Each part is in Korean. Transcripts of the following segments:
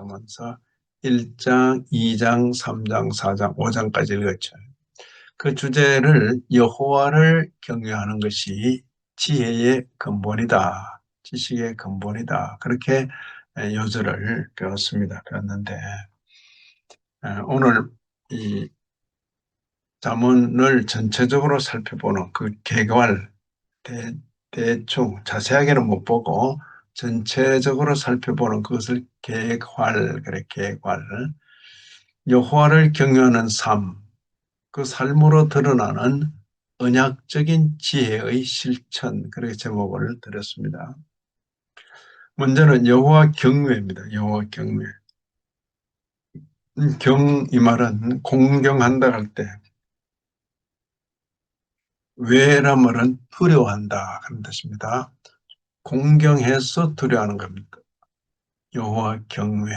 잠언서 1장, 2장, 3장, 4장, 5장까지 읽었죠. 그 주제를 여호와를 경외하는 것이 지혜의 근본이다. 지식의 근본이다. 그렇게 요절을 배웠습니다. 배웠는데 오늘 이 자문을 전체적으로 살펴보는 그 개괄 대, 대충 자세하게는 못 보고 전체적으로 살펴보는 그것을 개괄 그래 개괄 여호와를 경외하는 삶, 그 삶으로 드러나는 언약적인 지혜의 실천 그렇게 제목을 드렸습니다. 먼저는 여호와 경외입니다. 여호와 경외. 경 이 말은 공경한다 할 때 외라 말은 두려워한다 그런 뜻입니다. 공경해서 두려워하는 겁니다. 여호와 경외.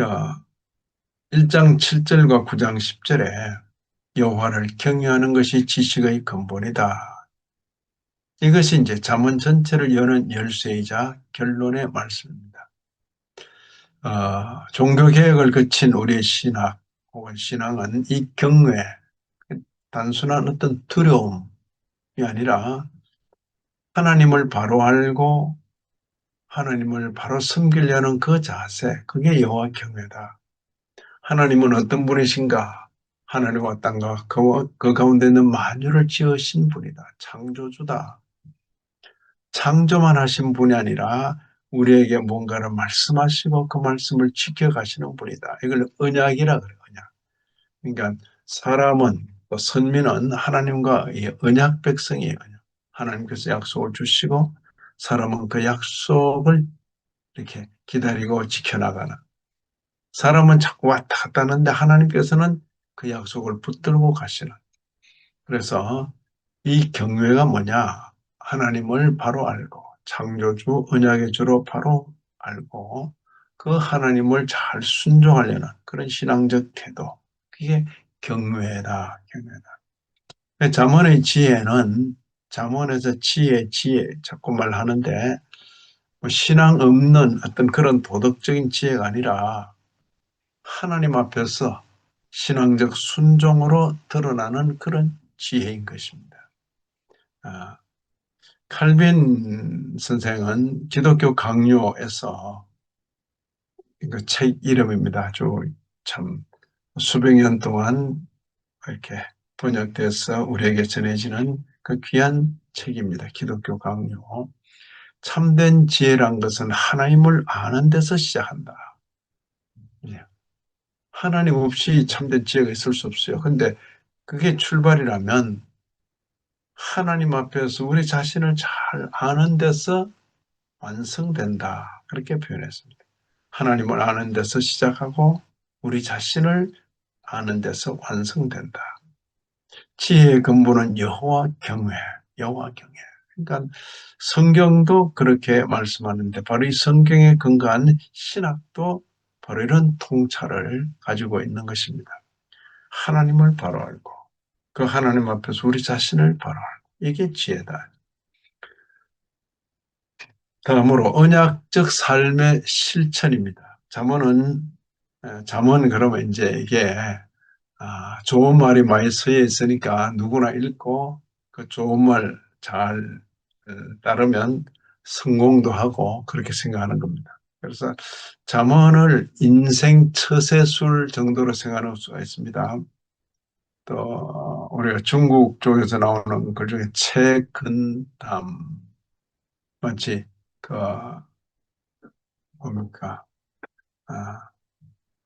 야, 1장 7절과 9장 10절에 여호와를 경외하는 것이 지식의 근본이다. 이것이 이제 잠언 전체를 여는 열쇠이자 결론의 말씀입니다. 어, 종교개혁을 거친 우리의 신학 혹은 신앙은 이 경외, 단순한 어떤 두려움이 아니라 하나님을 바로 알고 하나님을 바로 섬기려는 그 자세, 그게 여호와 경외다. 하나님은 어떤 분이신가? 하나님과 땅과 그, 그 가운데 있는 만유를 지으신 분이다. 창조주다. 창조만 하신 분이 아니라 우리에게 뭔가를 말씀하시고 그 말씀을 지켜가시는 분이다. 이걸 언약이라 그래요. 언약. 그러니까 사람은 또 선민은 하나님과의 언약 백성이에요. 하나님께서 약속을 주시고 사람은 그 약속을 이렇게 기다리고 지켜나가는. 사람은 자꾸 왔다 갔다 하는데 하나님께서는 그 약속을 붙들고 가시는. 그래서 이 경외가 뭐냐? 하나님을 바로 알고 창조주 언약의 주로 바로 알고 그 하나님을 잘 순종하려는 그런 신앙적 태도. 그게 경외다 경외다. 자문의 지혜는 잠언에서 지혜, 지혜 자꾸 말하는데 뭐 신앙 없는 어떤 그런 도덕적인 지혜가 아니라 하나님 앞에서 신앙적 순종으로 드러나는 그런 지혜인 것입니다. 아, 칼빈 선생은 기독교 강요에서 책 이름입니다. 아주 참 수백 년 동안 이렇게 번역돼서 우리에게 전해지는 그 귀한 책입니다. 기독교 강요. 참된 지혜란 것은 하나님을 아는 데서 시작한다. 예. 하나님 없이 참된 지혜가 있을 수 없어요. 근데 그게 출발이라면 하나님 앞에서 우리 자신을 잘 아는 데서 완성된다. 그렇게 표현했습니다. 하나님을 아는 데서 시작하고 우리 자신을 아는 데서 완성된다. 지혜의 근본은 여호와 경외, 여호와 경외. 그러니까 성경도 그렇게 말씀하는데 바로 이 성경에 근거한 신학도 바로 이런 통찰을 가지고 있는 것입니다. 하나님을 바로 알고 그 하나님 앞에서 우리 자신을 바로 알고 이게 지혜다. 다음으로 언약적 삶의 실천입니다. 잠언은 잠언 그러면 이제 이게 아, 좋은 말이 많이 쓰여 있으니까 누구나 읽고 그 좋은 말잘 어, 따르면 성공도 하고 그렇게 생각하는 겁니다. 그래서 잠언을 인생 처세술 정도로 생각할 수가 있습니다. 또 우리가 중국 쪽에서 나오는 글 중에 채근담 마치 그 뭡니까 아,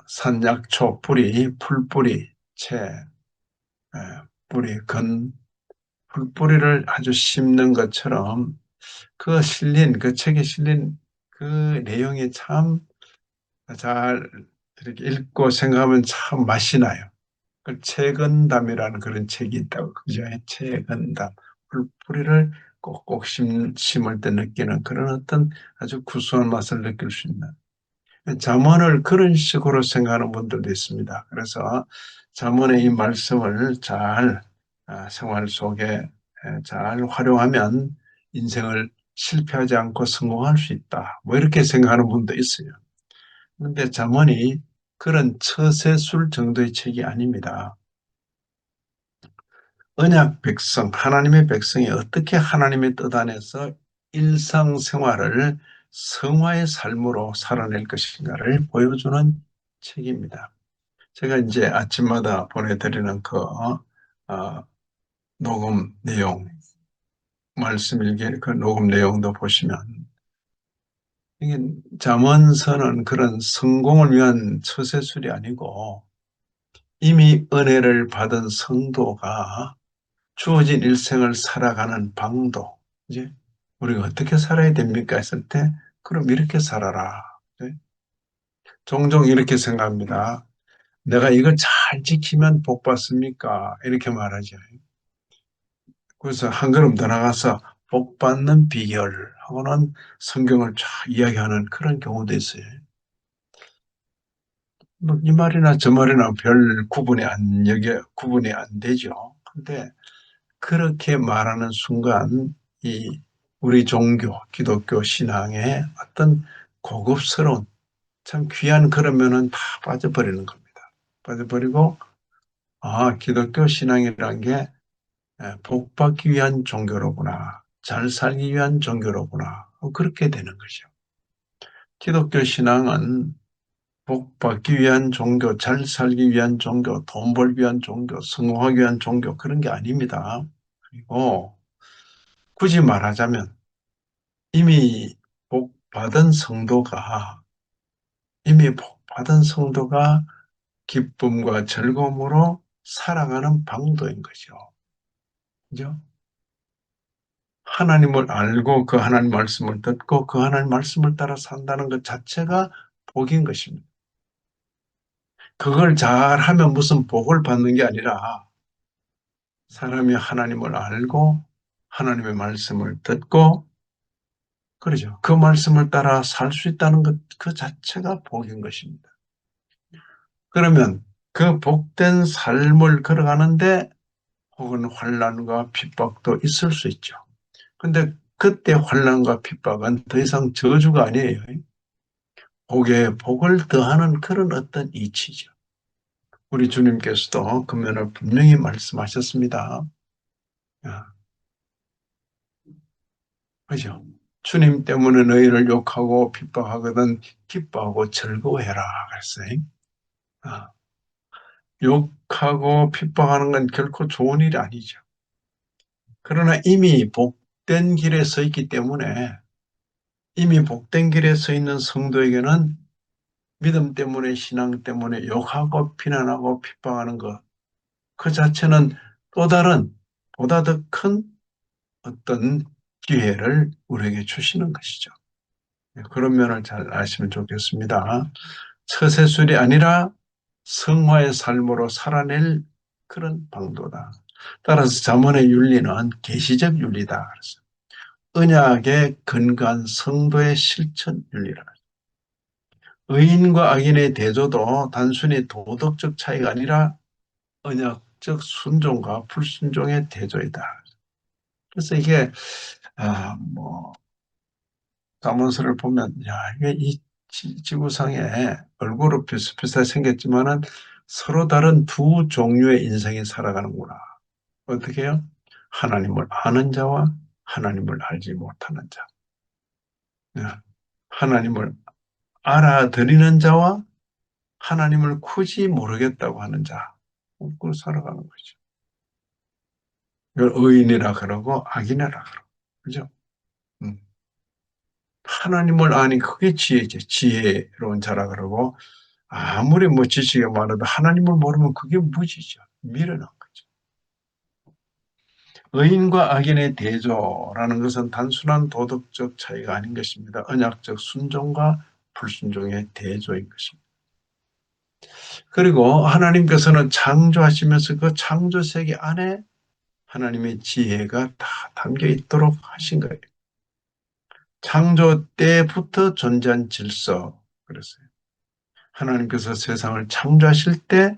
산약초 뿌리 풀뿌리 채, 뿌리, 근, 풀뿌리를 아주 심는 것처럼 그 실린, 그 책에 실린 그 내용이 참 잘 이렇게 읽고 생각하면 참 맛이 나요. 그 채건담이라는 그런 책이 있다고 그죠? 채건담, 풀뿌리를 꼭꼭 심, 심을 때 느끼는 그런 어떤 아주 구수한 맛을 느낄 수 있는 잠언을 그런 식으로 생각하는 분들도 있습니다. 그래서 잠언의 이 말씀을 잘 아, 생활 속에 잘 활용하면 인생을 실패하지 않고 성공할 수 있다. 뭐 이렇게 생각하는 분도 있어요. 그런데 잠언이 그런 처세술 정도의 책이 아닙니다. 언약 백성, 하나님의 백성이 어떻게 하나님의 뜻 안에서 일상생활을 성화의 삶으로 살아낼 것인가를 보여주는 책입니다. 제가 이제 아침마다 보내드리는 그 어, 녹음 내용, 말씀 일기 그 녹음 내용도 보시면 이게 잠언서는 그런 성공을 위한 처세술이 아니고 이미 은혜를 받은 성도가 주어진 일생을 살아가는 방도, 이제 우리가 어떻게 살아야 됩니까? 했을 때, 그럼 이렇게 살아라. 네? 종종 이렇게 생각합니다. 내가 이걸 잘 지키면 복 받습니까? 이렇게 말하죠. 그래서 한 걸음 더 나가서 복 받는 비결 하고는 성경을 쫙 이야기하는 그런 경우도 있어요. 뭐이 말이나 저 말이나 별 구분이 안, 여기 구분이 안 되죠. 근데 그렇게 말하는 순간 이 우리 종교, 기독교 신앙의 어떤 고급스러운 참 귀한 그러면은 다 빠져버리는 겁니다. 빠져버리고 아 기독교 신앙이란 게 복받기 위한 종교로구나, 잘 살기 위한 종교로구나 그렇게 되는 것이죠. 기독교 신앙은 복 받기 위한 종교, 잘 살기 위한 종교, 돈 벌기 위한 종교, 성공하기 위한 종교 그런 게 아닙니다. 그리고 굳이 말하자면 이미 복 받은 성도가 이미 복 받은 성도가 기쁨과 즐거움으로 살아가는 방도인 거죠. 그죠? 하나님을 알고 그 하나님 말씀을 듣고 그 하나님 말씀을 따라 산다는 것 자체가 복인 것입니다. 그걸 잘하면 무슨 복을 받는 게 아니라 사람이 하나님을 알고 하나님의 말씀을 듣고 그러죠. 그 말씀을 따라 살 수 있다는 것 그 자체가 복인 것입니다. 그러면 그 복된 삶을 걸어가는데 혹은 환란과 핍박도 있을 수 있죠. 근데 그때 환란과 핍박은 더 이상 저주가 아니에요. 복에 복을 더하는 그런 어떤 이치죠. 우리 주님께서도 그 면을 분명히 말씀하셨습니다. 그죠? 주님 때문에 너희를 욕하고 핍박하거든 기뻐하고 즐거워해라 그랬어요. 아, 욕하고 핍박하는 건 결코 좋은 일이 아니죠. 그러나 이미 복된 길에 서 있기 때문에 이미 복된 길에 서 있는 성도에게는 믿음 때문에 신앙 때문에 욕하고 비난하고 핍박하는 것 그 자체는 또 다른 보다 더 큰 어떤 기회를 우리에게 주시는 것이죠. 네, 그런 면을 잘 아시면 좋겠습니다. 처세술이 아니라 성화의 삶으로 살아낼 그런 방도다. 따라서 자문의 윤리는 계시적 윤리다. 그래서 언약의 근간 성도의 실천 윤리라. 의인과 악인의 대조도 단순히 도덕적 차이가 아니라 언약적 순종과 불순종의 대조이다. 그래서 이게 아, 뭐 자문서를 보면 야 이게 이 지구상에 얼굴은 비슷비슷하게 생겼지만은 서로 다른 두 종류의 인생이 살아가는구나. 어떻게 해요? 하나님을 아는 자와 하나님을 알지 못하는 자. 네. 하나님을 알아들이는 자와 하나님을 굳이 모르겠다고 하는 자, 그걸 살아가는 거죠. 이걸 의인이라 그러고 악인이라 그러고, 그죠? 음. 하나님을 아니 그게 지혜죠. 지혜로운 자라 그러고 아무리 뭐 지식이 많아도 하나님을 모르면 그게 무지죠. 미련한 거죠. 의인과 악인의 대조라는 것은 단순한 도덕적 차이가 아닌 것입니다. 언약적 순종과 불순종의 대조인 것입니다. 그리고 하나님께서는 창조하시면서 그 창조 세계 안에 하나님의 지혜가 다 담겨 있도록 하신 거예요. 창조 때부터 존재한 질서 그랬어요. 하나님께서 세상을 창조하실 때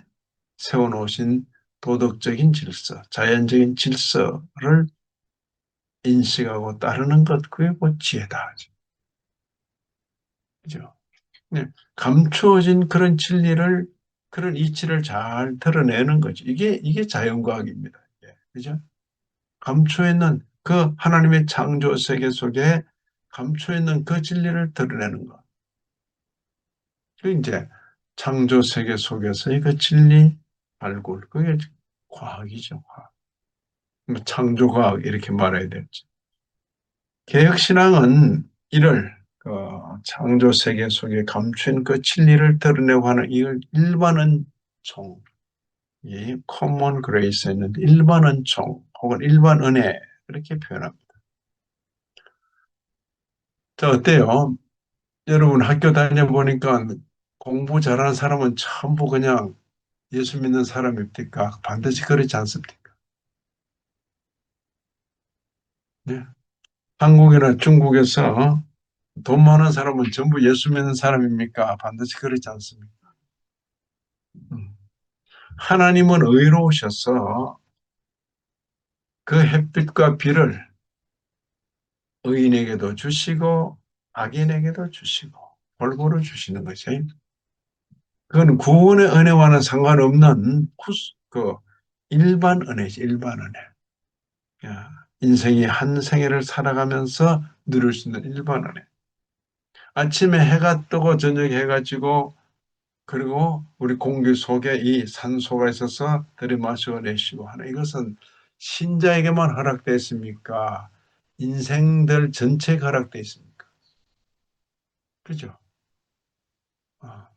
세워놓으신 도덕적인 질서, 자연적인 질서를 인식하고 따르는 것, 그게 뭐 지혜다. 그죠? 네, 감추어진 그런 진리를 그런 이치를 잘 드러내는 거죠. 이게 이게 자연과학입니다. 예, 그죠? 감추어 있는 그 하나님의 창조 세계 속에 감추어 있는 그 진리를 드러내는 것. 그 이제 창조 세계 속에서의 그 진리 발굴, 그게 과학이죠. 과학. 뭐 창조과학 이렇게 말해야 될지. 개혁신앙은 이를 그 창조 세계 속에 감춘 그 진리를 드러내고 하는 이걸 일반 은총, 이 common grace에 있는 일반 은총 혹은 일반 은혜 그렇게 표현합니다. 자 어때요? 여러분 학교 다녀보니까 공부 잘하는 사람은 전부 그냥 예수 믿는 사람입니까? 반드시 그렇지 않습니까? 네. 한국이나 중국에서 돈 많은 사람은 전부 예수 믿는 사람입니까? 반드시 그렇지 않습니까? 음. 하나님은 의로우셔서 그 햇빛과 비를 의인에게도 주시고 악인에게도 주시고 골고루 주시는 것이 그건 구원의 은혜와는 상관없는 그 일반 은혜지 일반 은혜. 인생이 한 생애를 살아가면서 누릴 수 있는 일반 은혜. 아침에 해가 뜨고 저녁에 해가 지고 그리고 우리 공기 속에 이 산소가 있어서 들이마시고 내쉬고 하는 이것은 신자에게만 허락되어 있습니까? 인생들 전체에 허락되어 있습니까? 그죠? 어.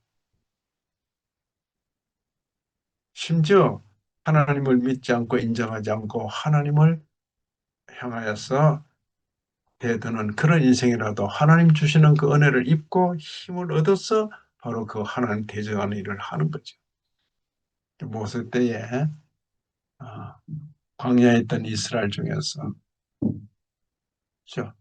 심지어 하나님을 믿지 않고 인정하지 않고 하나님을 향하여서 대드는 그런 인생이라도 하나님 주시는 그 은혜를 입고 힘을 얻어서 바로 그 하나님 대적하는 일을 하는 거죠. 모세 때에 아, 광야에 있던 이스라엘 중에서 그렇죠?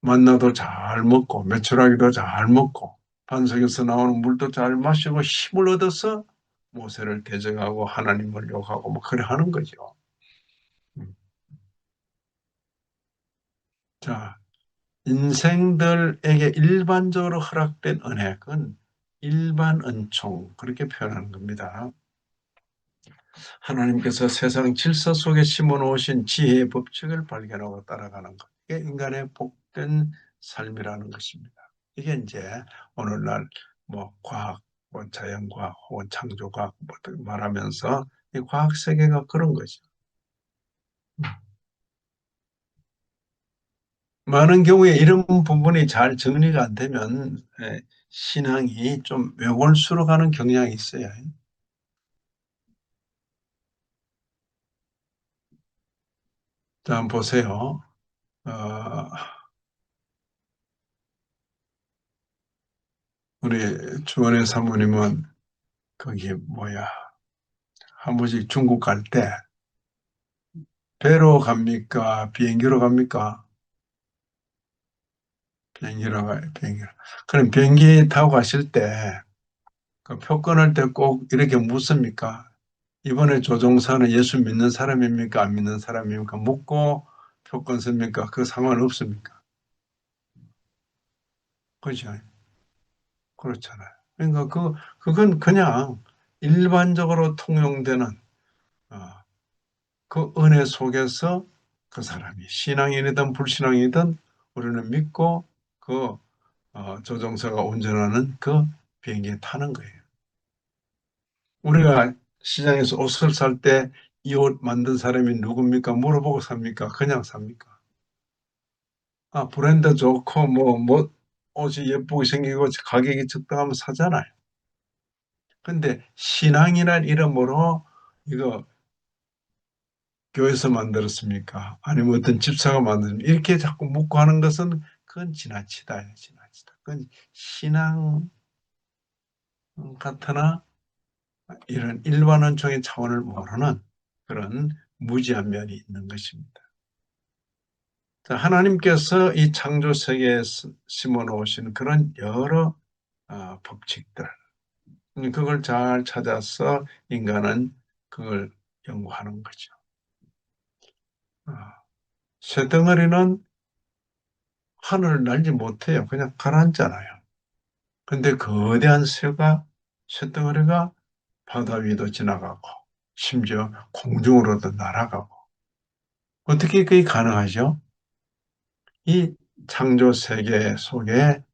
만나도 잘 먹고 매출하기도 잘 먹고 반석에서 나오는 물도 잘 마시고 힘을 얻어서 모세를 대적하고 하나님을 욕하고 뭐 그래 하는 거죠. 음. 자, 인생들에게 일반적으로 허락된 은혜는 일반 은총 그렇게 표현하는 겁니다. 하나님께서 세상 질서 속에 심어 놓으신 지혜의 법칙을 발견하고 따라가는 것. 이게 인간의 복된 삶이라는 것입니다. 이게 이제 오늘날 뭐 과학, 뭐 자연과학 혹은 창조과학 뭐 말하면서 이 과학 세계가 그런 거죠. 많은 경우에 이런 부분이 잘 정리가 안 되면 예, 신앙이 좀 외골수로 가는 경향이 있어요. 자, 보세요. 어, 우리 주원의 사모님은 거기 뭐야 한 번씩 중국 갈 때 배로 갑니까? 비행기로 갑니까? 비행기로 가요, 비행기로. 그럼 비행기 타고 가실 때, 그 표 끊을 때 꼭 이렇게 묻습니까? 이번에 조종사는 예수 믿는 사람입니까? 안 믿는 사람입니까? 묻고 표 끊습니까? 그 상관없습니까? 그렇죠. 그렇잖아요. 그러니까 그, 그건 그냥 일반적으로 통용되는, 어, 그 은혜 속에서 그 사람이 신앙인이든 불신앙이든 우리는 믿고 그 어, 조종사가 운전하는 그 비행기에 타는 거예요. 우리가 시장에서 옷을 살 때 이 옷 만든 사람이 누굽니까? 물어보고 삽니까? 그냥 삽니까? 아, 브랜드 좋고 뭐, 뭐 옷이 예쁘게 생기고 가격이 적당하면 사잖아요. 근데 신앙이란 이름으로 이거 교회에서 만들었습니까? 아니면 어떤 집사가 만든 이렇게 자꾸 묻고 하는 것은 그건 지나치다. 지나치다. 그건 신앙 같으나 이런 일반 원총의 차원을 모르는 그런 무지한 면이 있는 것입니다. 하나님께서 이 창조 세계에 심어 놓으신 그런 여러 어, 법칙들, 그걸 잘 찾아서 인간은 그걸 연구하는 거죠. 어, 쇠덩어리는 하늘을 날지 못해요. 그냥 가라앉잖아요. 근데 거대한 새가, 쇳덩어리가 바다 위도 지나가고, 심지어 공중으로도 날아가고. 어떻게 그게 가능하죠? 이 창조 세계 속에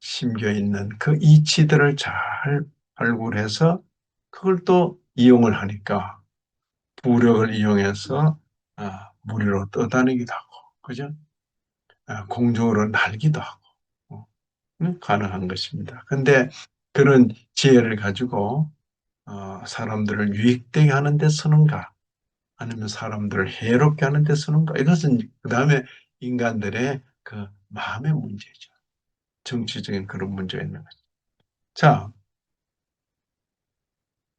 심겨 있는 그 이치들을 잘 발굴해서 그걸 또 이용을 하니까 부력을 이용해서 아, 무리로 떠다니기도 하고, 그죠? 아, 공중으로 날기도 하고, 어, 가능한 것입니다. 근데 그런 지혜를 가지고 어, 사람들을 유익되게 하는 데 쓰는가? 아니면 사람들을 해롭게 하는 데 쓰는가? 이것은 그 다음에 인간들의 그 마음의 문제죠. 정치적인 그런 문제가 있는 거죠. 자,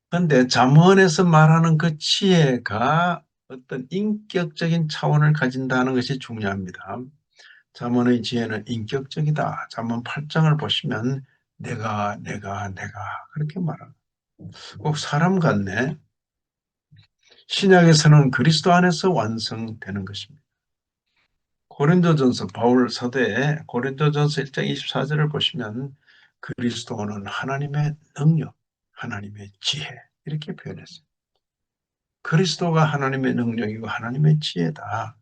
근데 잠언에서 말하는 그 지혜가 어떤 인격적인 차원을 가진다는 것이 중요합니다. 잠언의 지혜는 인격적이다. 잠언 8장을 보시면 내가, 내가, 내가 그렇게 말합니다. 꼭 사람 같네. 신약에서는 그리스도 안에서 완성되는 것입니다. 고린도전서 바울 사도의 고린도전서 1장 24절을 보시면 그리스도는 하나님의 능력, 하나님의 지혜 이렇게 표현했어요. 그리스도가 하나님의 능력이고 하나님의 지혜다.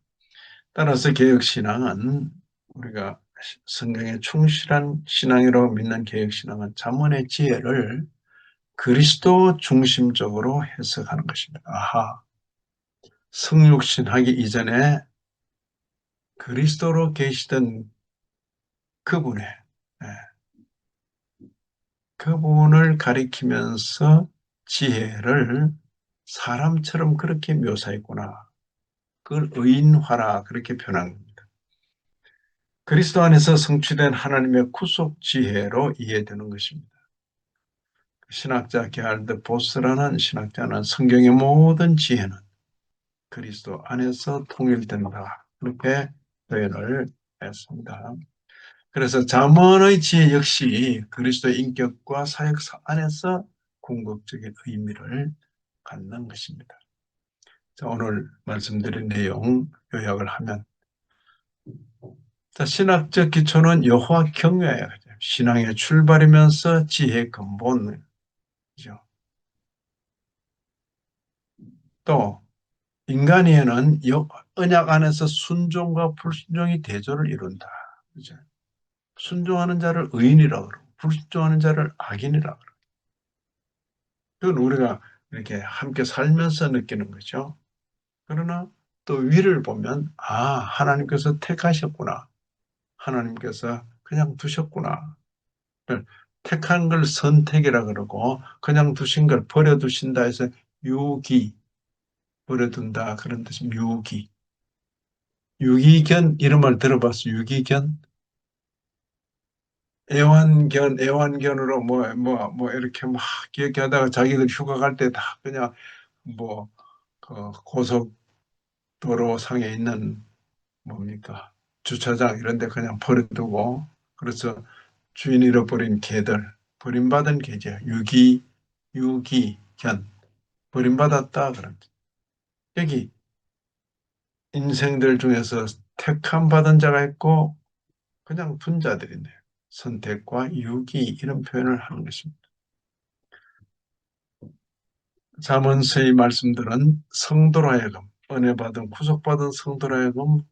따라서 개혁신앙은 우리가 성경에 충실한 신앙이라고 믿는 개혁신앙은 자문의 지혜를 그리스도 중심적으로 해석하는 것입니다. 아하, 성육신하기 이전에 그리스도로 계시던 그분의 네. 그분을 가리키면서 지혜를 사람처럼 그렇게 묘사했구나. 그걸 의인화라 그렇게 표현한 겁니다. 그리스도 안에서 성취된 하나님의 구속 지혜로 이해되는 것입니다. 신학자 게알드 보스라는 신학자는 성경의 모든 지혜는 그리스도 안에서 통일된다. 그렇게 표현을 했습니다. 그래서 잠언의 지혜 역시 그리스도의 인격과 사역 안에서 궁극적인 의미를 갖는 것입니다. 자, 오늘 말씀드린 내용 요약을 하면 자, 신학적 기초는 여호와 경외예요. 신앙의 출발이면서 지혜의 근본 그죠? 또 인간에는 언약 안에서 순종과 불순종이 대조를 이룬다. 그죠? 순종하는 자를 의인이라고 그러고 불순종하는 자를 악인이라고 그러고 그건 우리가 이렇게 함께 살면서 느끼는 거죠. 그러나 또 위를 보면 아 하나님께서 택하셨구나. 하나님께서 그냥 두셨구나. 택한 걸 선택이라 그러고 그냥 두신 걸 버려두신다 해서 유기 버려둔다 그런 뜻이 유기. 유기견 말 들어봤어? 유기견? 애완견 애완견으로 뭐 뭐뭐 이렇게 막 기억하다가 자기들 휴가 갈 때 다 그냥 뭐 그 고속도로 상에 있는 뭡니까? 주차장 이런 데 그냥 버려두고 그래서 주인 잃어버린 개들, 버림받은 개죠. 유기, 유기, 견. 버림받았다. 그런. 여기 인생들 중에서 택함 받은 자가 있고 그냥 둔 자들이네요. 선택과 유기 이런 표현을 하는 것입니다. 자문서의 말씀들은 성도로 하여금 은혜 받은 구속받은 성도로 하여금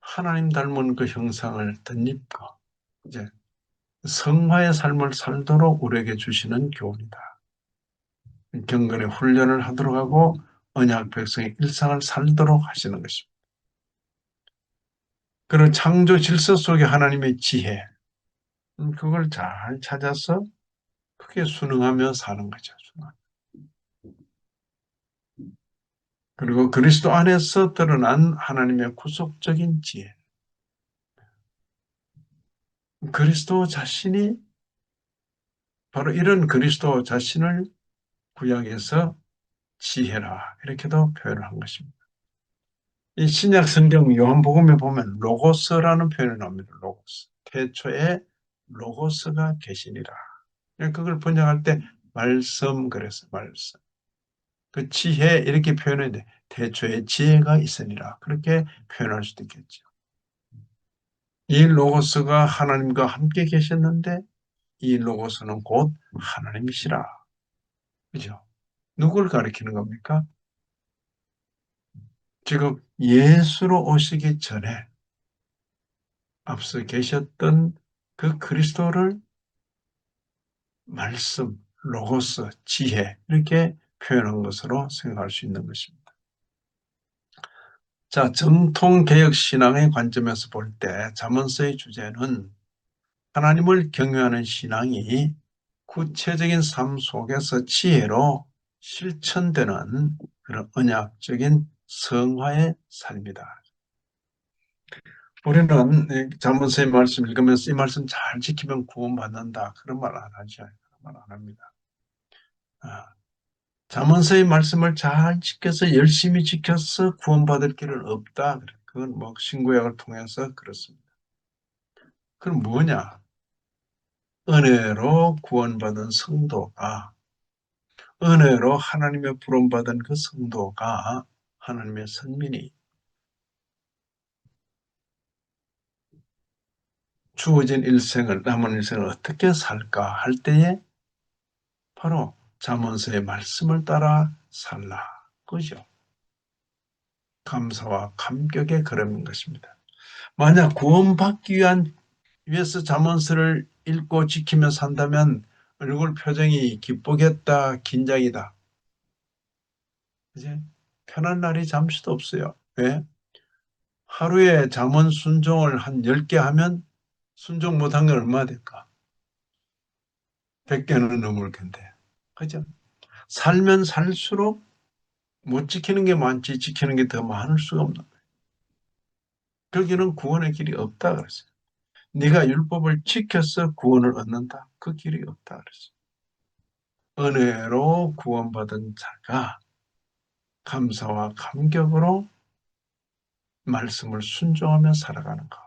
하나님 닮은 그 형상을 덧입고 이제 성화의 삶을 살도록 우리에게 주시는 교훈이다. 경건의 훈련을 하도록 하고 언약 백성의 일상을 살도록 하시는 것입니다. 그런 창조 질서 속에 하나님의 지혜, 음, 그걸 잘 찾아서 크게 순응하며 사는 거죠. 그리고 그리스도 안에서 드러난 하나님의 구속적인 지혜. 그리스도 자신이 바로 이런 그리스도 자신을 구약에서 지혜라 이렇게도 표현을 한 것입니다. 이 신약 성경 요한복음에 보면 로고스라는 표현이 나옵니다. 로고스. 태초에 로고스가 계시니라. 그걸 번역할 때 말씀 그래서 말씀. 그 지혜 이렇게 표현했는데 태초에 지혜가 있으니라. 그렇게 표현할 수도 있겠죠. 이 로고스가 하나님과 함께 계셨는데 이 로고스는 곧 하나님이시라. 그죠? 누굴 가리키는 겁니까? 지금 예수로 오시기 전에 앞서 계셨던 그 그리스도를 말씀, 로고스, 지혜 이렇게 표현한 것으로 생각할 수 있는 것입니다. 자, 정통 개혁 신앙의 관점에서 볼 때 자문서의 주제는 하나님을 경외하는 신앙이 구체적인 삶 속에서 지혜로 실천되는 그런 언약적인 성화의 삶이다. 우리는 자문서의 말씀 읽으면서 이 말씀 잘 지키면 구원받는다. 그런 말 안 하죠. 그런 말 안 합니다. 아, 자문서의 말씀을 잘 지켜서 열심히 지켜서 구원받을 길은 없다. 그건 뭐 신구약을 통해서 그렇습니다. 그럼 뭐냐? 은혜로 구원받은 성도가 은혜로 하나님의 부름받은 그 성도가 하나님의 선민이 주어진 일생을 남은 일생을 어떻게 살까 할 때에 바로 잠언서의 말씀을 따라 살라 그죠? 감사와 감격의 걸음인 것입니다. 만약 구원받기 위한 위해서 잠언서를 읽고 지키며 산다면 얼굴 표정이 기쁘겠다, 긴장이다. 이제 편한 날이 잠시도 없어요. 왜? 하루에 잠언 순종을 한 10개 하면 순종 못한 건 얼마 될까? 100개는 넘을 텐데. 그죠? 살면 살수록 못 지키는 게 많지 지키는 게 더 많을 수가 없는 거예요. 거기는 구원의 길이 없다 그랬어요. 네가 율법을 지켜서 구원을 얻는다. 그 길이 없다 그랬어요. 은혜로 구원받은 자가 감사와 감격으로 말씀을 순종하며 살아가는 것.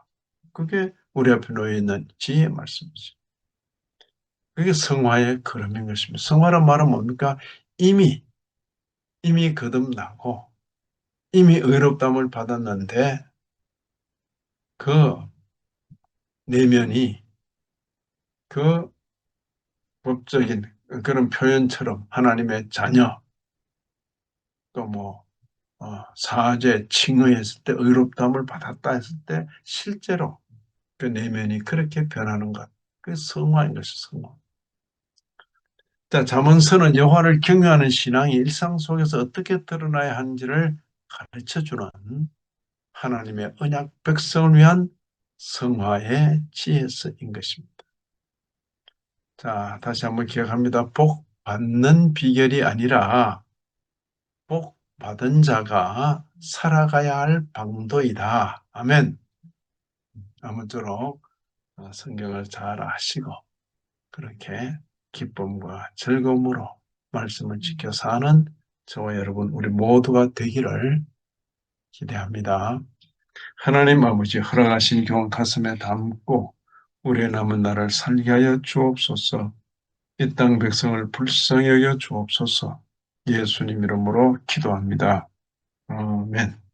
그게 우리 앞에 놓여 있는 지혜의 말씀이죠. 그게 성화의 걸음인 것입니다. 성화란 말은 뭡니까? 이미, 이미 거듭나고, 이미 의롭담을 받았는데, 그 내면이 그 법적인 그런 표현처럼 하나님의 자녀, 또 뭐 어, 사죄, 칭의했을 때 의롭담을 받았다 했을 때 실제로 그 내면이 그렇게 변하는 것. 그게 성화인 것이 성화. 자, 잠언서는 여호와를 경외하는 신앙이 일상 속에서 어떻게 드러나야 하는지를 가르쳐주는 하나님의 언약 백성을 위한 성화의 지혜서인 것입니다. 자, 다시 한번 기억합니다. 복 받는 비결이 아니라 복 받은 자가 살아가야 할 방도이다. 아멘. 아무쪼록 성경을 잘 아시고 그렇게 기쁨과 즐거움으로 말씀을 지켜 사는 저와 여러분 우리 모두가 되기를 기대합니다. 하나님 아버지 허락하신 교훈 가슴에 담고 우리의 남은 날을 살게 하여 주옵소서 이 땅 백성을 불쌍히 여겨 주옵소서 예수님 이름으로 기도합니다. 아멘